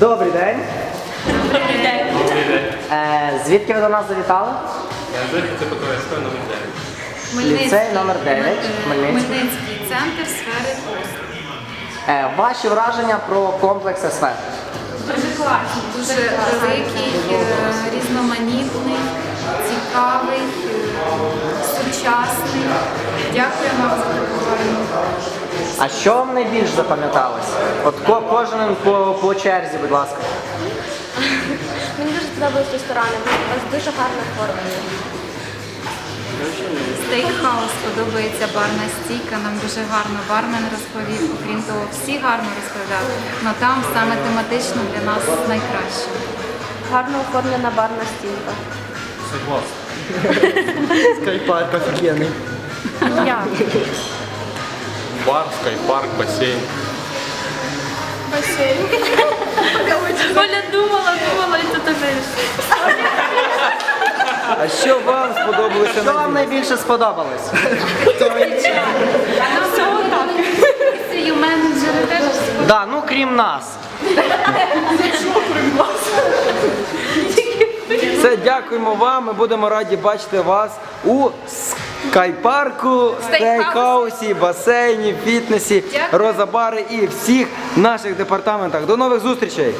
Добрий день. Добрий день. Е, звідки ви до нас завітали? Звідки це ПКСП номер 9. Ліцей номер 9, Е, Хмельницький. Хмельницький центр сфери послуг. Е, ваші враження про комплекс СВ? Дуже класний, дуже великий, е, різноманітний, цікавий, е, сучасний. Дякуємо вам за пропозицію. А що вам найбільш запам'яталось? От ко- кожен по, по черзі, будь ласка. Мені дуже сподобались ресторани, у вас дуже гарно оформлені. Стейкхаус подобається барна стійка. Нам дуже гарно бармен розповів. Окрім того, всі гарно розповідали. Але там саме тематично для нас найкраще. Гарно оформлена барна стійка. Согласен. Скайпарк офігенний. Я. Бар, скайпарк, басейн. Коля думала, думала, і тут А що вам сподобалося Що вам найбільше сподобалось? Менеджери теж Да, ну крім нас. Все, дякуємо вам. Ми будемо раді бачити вас у скайпарку, стейкхаусі, басейні, фітнесі, розабари і всіх наших департаментах. До нових зустрічей!